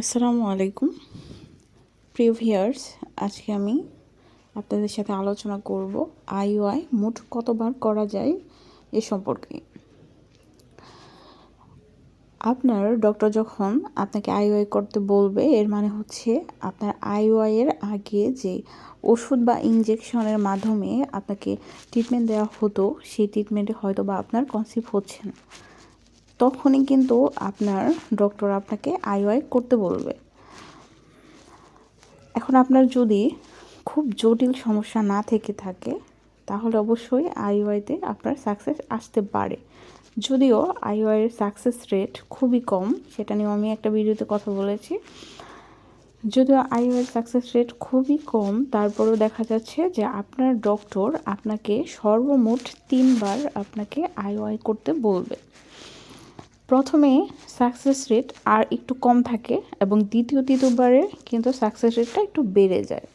আসসালামু আলাইকুম। প্রিয় ভিয়ার্স আজকে আমি আপনাদের সাথে আলোচনা করব আইওআই মোট কতবার করা যায় এ সম্পর্কে। আপনার ডক্টর যখন আপনাকে আইওআই করতে বলবে, এর মানে হচ্ছে আপনার আইওআই এর আগে যে ওষুধ বা ইনজেকশনের মাধ্যমে আপনাকে ট্রিটমেন্ট দেওয়া হতো, সেই ট্রিটমেন্টে হয়তো বা আপনার কনসিভ হচ্ছে না। তখনই কিন্তু আপনার ডক্টর আপনাকে আইওআই করতে বলবে। এখন আপনার যদি খুব জটিল সমস্যা না থেকে থাকে, তাহলে অবশ্যই আইওআইতে আপনার সাকসেস আসতে পারে। যদিও আইওআইয়ের সাকসেস রেট খুবই কম, সেটা নিয়েও আমি একটা ভিডিওতে কথা বলেছি। যদিও আইওআইয়ের সাকসেস রেট খুবই কম, তারপরেও দেখা যাচ্ছে যে আপনার ডক্টর আপনাকে সর্বমোট তিনবার আপনাকে আইওআই করতে বলবে। প্রথমে সাকসেস রেট আর একটু কম থাকে এবং দ্বিতীয় তৃতীয়বারে কিন্তু সাকসেস রেটটা একটু বেড়ে যায়।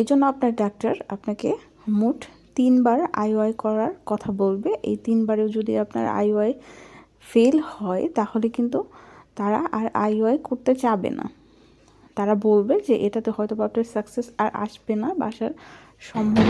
এই জন্য আপনার ডাক্তার আপনাকে মোট তিনবার আইওআই করার কথা বলবে। এই তিনবারেও যদি আপনার আইওআই ফেল হয়, তাহলে কিন্তু তারা আর আইওআই করতে চাবে না। তারা বলবে যে, এটাতে হয়তো আপনার সাকসেস আর আসবে না বাসার সম্ভব